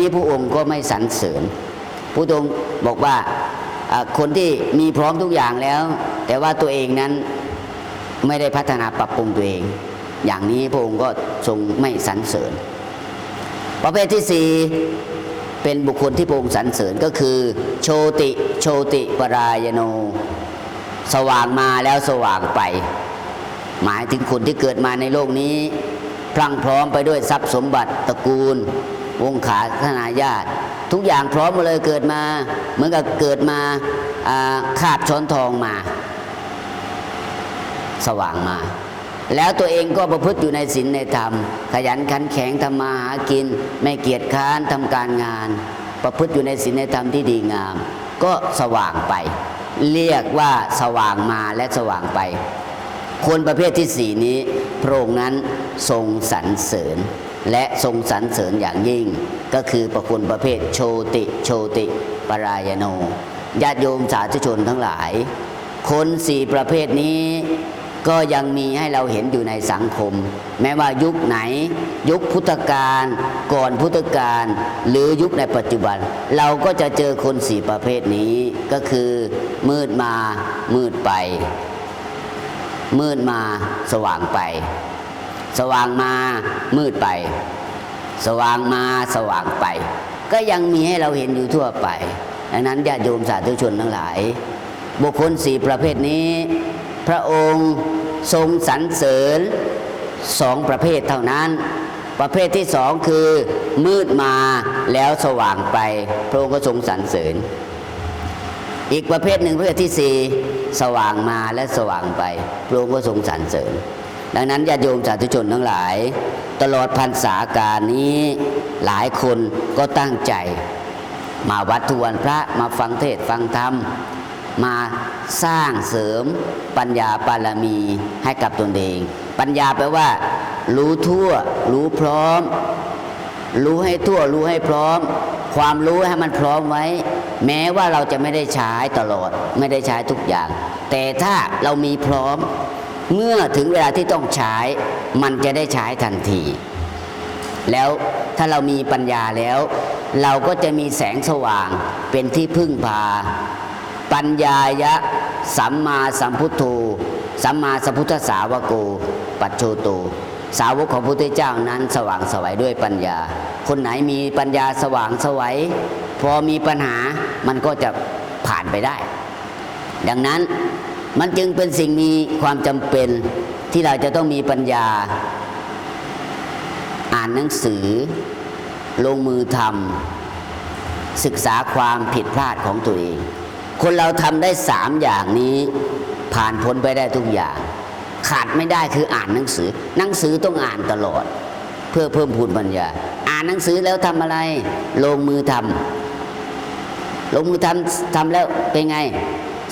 นี้พระองค์ก็ไม่สรรเสริญพระองค์บอกว่าคนที่มีพร้อมทุกอย่างแล้ว แต่ว่าตัวเองนั้นไม่ได้พัฒนาปรับปรุงตัวเอง อย่างนี้พระองค์ก็ทรงไม่สรรเสริญ ประเภทที่สี่เป็นบุคคลที่พระองค์สรรเสริญก็คือ โชติโชติปรายโน สว่างมาแล้วสว่างไป หมายถึงคนที่เกิดมาในโลกนี้พรั่งพร้อมไปด้วยทรัพย์สมบัติตระกูล วงขาธนาญาติ ทุกอย่างพร้อมหมาเลยเกิดมา เหมือนกับเกิดมาอ่าคาบช้อนทองมา สว่างมา แล้วตัวเองก็ประพฤติอยู่ในศีลในธรรม ขยันขันแข็งทำมาหากิน ไม่เกียจค้านทำการงาน ประพฤติอยู่ในศีลในธรรมที่ดีงาม ก็สว่างไป เรียกว่าสว่างมาและสว่างไป คนประเภทที่สี่นี้พระองค์นั้นทรงสรรเสริญ และทรงสรรเสริญอย่างยิ่ง ก็คือประคุณประเภทโชติโชติปรายโนญาติโยมสาธุชนทั้งหลาย คนสี่ประเภทนี้ก็ยังมีให้เราเห็นอยู่ในสังคม แม้ว่ายุคไหน ยุคพุทธกาลก่อนพุทธกาลหรือยุคในปัจจุบัน เราก็จะเจอคนสี่ประเภทนี้ก็คือ มืดมามืดไป มืดมาสว่างไป สว่างมามืดไป สว่างมาสว่างไป ก็ยังมีให้เราเห็นอยู่ทั่วไปดังนั้นญาติโยมสาธุชนทั้งหลาย บุคคลสี่ประเภทนี้ พระองค์ทรงสรรเสริญสองประเภทเท่านั้น ประเภทที่สองคือ มืดมาแล้วสว่างไป พระองค์ก็ทรงสรรเสริญ อีกประเภทหนึ่งประเภทที่สี่สว่างมาและสว่างไป พระองค์ก็ทรงสรรเสริญ ดังนั้นญาติโยมสาธุชนทั้งหลาย ตลอดพรรษาการนี้หลายคนก็ตั้งใจ มาวัดทุกวันพระมาฟังเทศน์ฟังธรรม มาสร้างเสริมปัญญาบารมีให้กับตนเอง ปัญญาแปลว่า รู้ทั่ว รู้พร้อม รู้ให้ทั่วรู้ให้พร้อม ความรู้ให้มันพร้อมไว้ แม้ว่าเราจะไม่ได้ใช้ตลอดไม่ได้ใช้ทุกอย่าง แต่ถ้าเรามีพร้อม เมื่อถึงเวลาที่ต้องใช้มันจะได้ใช้ทันที แล้วถ้าเรามีปัญญาแล้ว เราก็จะมีแสงสว่างเป็นที่พึ่งพา ปัญญายะ สัมมาสัมพุทโธสัมมาสัมพุทธสาวโก ปัจโชโตสาวกของพระพุทธเจ้านั้นสว่างสวัยด้วยปัญญา คนไหนมีปัญญาสว่างสวัยพอมีปัญหามันก็จะผ่านไปได้ ดังนั้น มันจึงเป็นสิ่งมีความจำเป็นที่เราจะต้องมีปัญญา อ่านหนังสือ ลงมือทำศึกษาความผิดพลาดของตัวเอง คนเราทำได้สามอย่างนี้ผ่านพ้นไปได้ทุกอย่าง ขาดไม่ได้คืออ่านหนังสือ หนังสือต้องอ่านตลอด เพื่อเพิ่มพูนปัญญา อ่านหนังสือแล้วทำอะไร ลงมือทำลงมือทำทำแล้วเป็นไง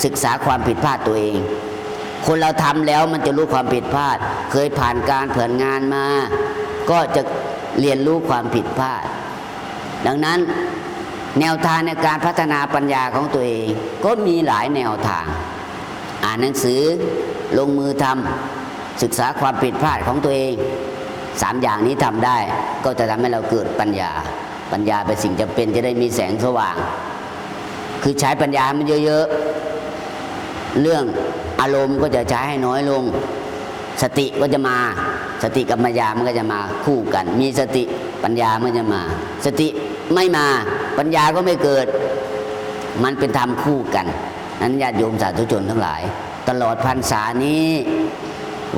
ศึกษาความผิดพลาดตัวเอง คนเราทำแล้วมันจะรู้ความผิดพลาด เคยผ่านการเผนงานมา ก็จะเรียนรู้ความผิดพลาด ดังนั้นแนวทางในการพัฒนาปัญญาของตัวเอง ก็มีหลายแนวทาง อ่านหนังสือลงมือทำศึกษาความผิดพลาดของตัวเองสามอย่างนี้ทำได้ ก็จะทำให้เราเกิดปัญญา ปัญญาเป็นสิ่งจำเป็นจะได้มีแสงสว่าง คือใช้ปัญญามันเยอะๆ เรื่องอารมณ์ก็จะใช้ให้น้อยลง สติก็จะมา สติกับปัญญามันก็จะมาคู่กัน มีสติปัญญามันจะมา สติไม่มาปัญญาก็ไม่เกิด มันเป็นธรรมคู่กัน นั้นญาติโยมสาธุชนทั้งหลาย ตลอดพรรษานี้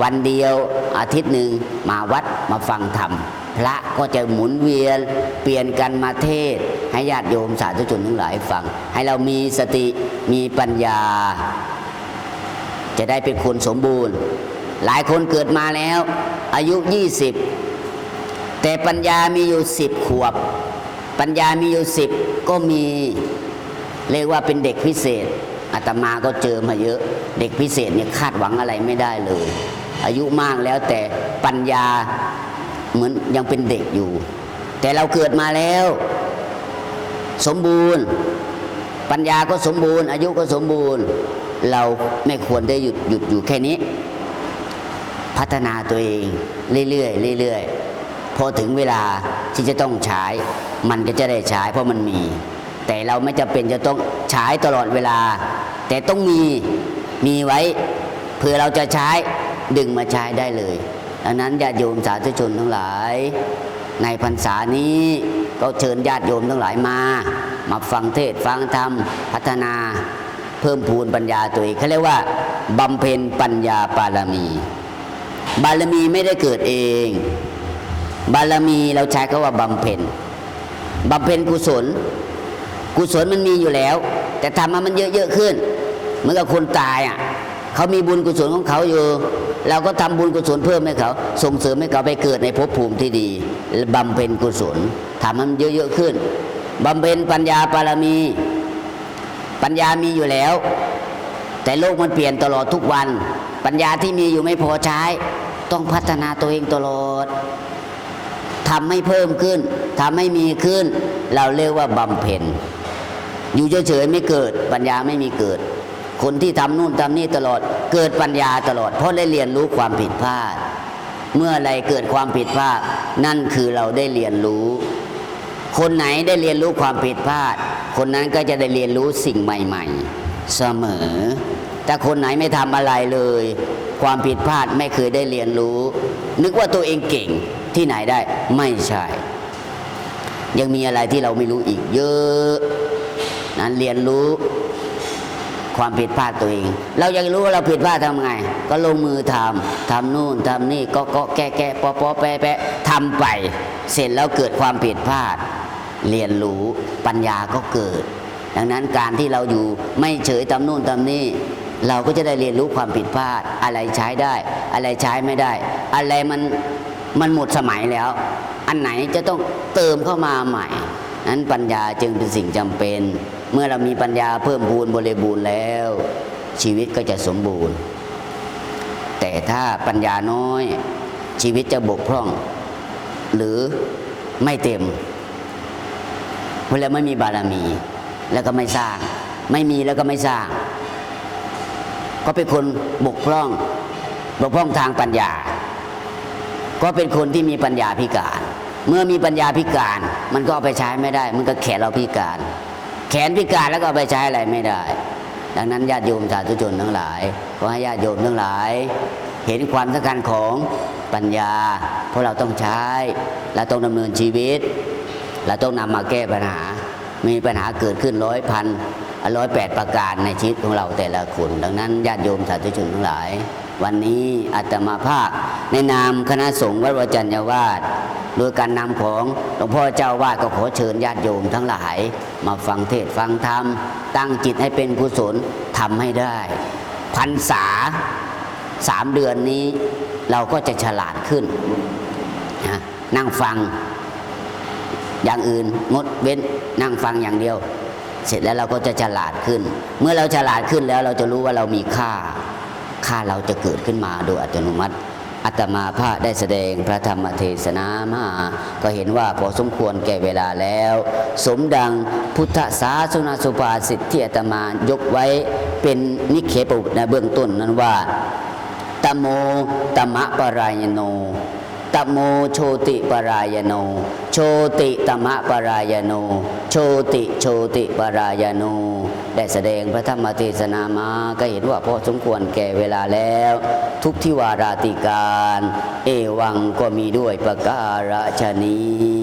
วันเดียวอาทิตย์หนึ่งมาวัดมาฟังธรรม พระก็จะหมุนเวียน เปลี่ยนกันมาเทศ ให้ญาติโยมสาธุชนทั้งหลายฟัง ให้เรามีสติมีปัญญา จะได้เป็นคนสมบูรณ์ หลายคนเกิดมาแล้ว อายุ 20 แต่ปัญญามีอยู่สิบขวบ ปัญญามีอยู่สิบก็มีเรียกว่าเป็นเด็กพิเศษอาตมาก็เจอมาเยอะ เด็กพิเศษเนี่ยคาดหวังอะไรไม่ได้เลย อายุมากแล้วแต่ปัญญาเหมือนยังเป็นเด็กอยู่ แต่เราเกิดมาแล้ว สมบูรณ์ ปัญญาก็สมบูรณ์ อายุก็สมบูรณ์ เราไม่ควรได้หยุดหยุดอยู่แค่นี้ พัฒนาตัวเองเรื่อยๆเรื่อยๆพอถึงเวลาที่จะต้องใช้ มันก็จะได้ใช้เพราะมันมี แต่เราไม่จำเป็นจะต้องใช้ตลอดเวลา แต่ต้องมีมีไว้เพื่อเราจะใช้ดึงมาใช้ได้เลยดังนั้นญาติโยมสาธุชนทั้งหลาย ในพรรษานี้ก็เชิญญาติโยมทั้งหลายมา มาฟังเทศฟังธรรมพัฒนา เพิ่มพูนปัญญาตัวเองเขาเรียกว่าบำเพ็ญปัญญาบารมี บารมีไม่ได้เกิดเอง บารมีเราใช้คำว่าบำเพ็ญบำเพ็ญกุศล กุศลมันมีอยู่แล้ว แต่ทำให้มันเยอะๆขึ้นเหมือนกับคนตายอะเขามีบุญกุศลของเขาอยู่ เราก็ทำบุญกุศลเพิ่มให้เขา ส่งเสริมให้เขาไปเกิดในภพภูมิที่ดีบำเพ็ญกุศลทำให้มันเยอะๆขึ้นบำเพ็ญปัญญาบารมี ปัญญามีอยู่แล้ว แต่โลกมันเปลี่ยนตลอดทุกวัน ปัญญาที่มีอยู่ไม่พอใช้ ต้องพัฒนาตัวเองตลอดทำให้เพิ่มขึ้นทำให้มีขึ้น เราเรียกว่าบำเพ็ญอยู่เฉยๆไม่เกิด ปัญญาไม่มีเกิด คนที่ทำนู่นทำนี่ตลอด เกิดปัญญาตลอด เพราะได้เรียนรู้ความผิดพลาด เมื่อไรเกิดความผิดพลาด นั่นคือเราได้เรียนรู้ คนไหนได้เรียนรู้ความผิดพลาด คนนั้นก็จะได้เรียนรู้สิ่งใหม่ ๆ เสมอ แต่คนไหนไม่ทำอะไรเลย ความผิดพลาดไม่เคยได้เรียนรู้ นึกว่าตัวเองเก่งที่ไหนได้ไม่ใช่ ยังมีอะไรที่เราไม่รู้อีกเยอะ นั้นเรียนรู้ความผิดพลาดตัวเอง เราอยากรู้ว่าเราผิดพลาดทำไง ก็ลงมือทำทำนู่นทำนี่ก็ก็แก้แก้ปอปอแปะแปะทำไป เสร็จแล้วเกิดความผิดพลาด เรียนรู้ปัญญาก็เกิด ดังนั้นการที่เราอยู่ไม่เฉยทำนู่นทำนี่เราก็จะได้เรียนรู้ความผิดพลาด อะไรใช้ได้ อะไรใช้ไม่ได้ อะไรมันมันหมดสมัยแล้ว อันไหนจะต้องเติมเข้ามาใหม่ นั้นปัญญาจึงเป็นสิ่งจำเป็น เมื่อเรามีปัญญาเพิ่มพูนบริบูรณ์แล้ว ชีวิตก็จะสมบูรณ์ แต่ถ้าปัญญาน้อย ชีวิตจะบกพร่อง หรือไม่เต็ม เพราะแล้วไม่มีบารมี แล้วก็ไม่สร้าง ไม่มีแล้วก็ไม่สร้าง ก็เป็นคนบกพร่อง บกพร่องทางปัญญา ก็เป็นคนที่มีปัญญาพิการ เมื่อมีปัญญาพิการ มันก็เอาไปใช้ไม่ได้ มันก็แขนเราพิการ แขนพิการแล้วก็เอาไปใช้อะไรไม่ได้ ดังนั้นญาติโยมสาธุชนทั้งหลายขอให้ญาติโยมทั้งหลาย เห็นความสำคัญของปัญญา เพราะเราต้องใช้เราต้องดำเนินชีวิต เราต้องนำมาแก้ปัญหา มีปัญหาเกิดขึ้นร้อยพันร้อยแปดประการในชีวิตของเราแต่ละคน ดังนั้นญาติโยมสาธุชนทั้งหลาย วันนี้อาตมาภาค ในนามคณะสงฆ์วัดวจัญญาวาสโดยการนำของหลวงพ่อเจ้าวาดก็ขอเชิญญาติโยมทั้งหลาย มาฟังเทศฟังธรรม ตั้งจิตให้เป็นกุศลทำให้ได้พรรษาสามเดือนนี้เราก็จะฉลาดขึ้นนะนั่งฟัง อย่างอื่นงดเว้นนั่งฟังอย่างเดียว เสร็จแล้วเราก็จะฉลาดขึ้น เมื่อเราฉลาดขึ้นแล้วเราจะรู้ว่าเรามีค่า ค่าเราจะเกิดขึ้นมาโดยอัตโนมัติอัตมาภาพได้แสดงพระธรรมเทศนามา ก็เห็นว่าพอสมควรแก่เวลาแล้ว สมดังพุทธศาสนาสุภาษิตที่อาตมายกไว้เป็นนิเคปุในเบื้องต้นนั้นว่าตโมตมะปรายโน ตโมโชติปรายโน โชติตมะปรายโน โชติโชติปรายโน ได้แสดงพระธรรมเทศนามาก็เห็นว่าพอสมควรแก่เวลาแล้ว ทุกที่วาราติการ เอวังก็มีด้วยประการฉนี้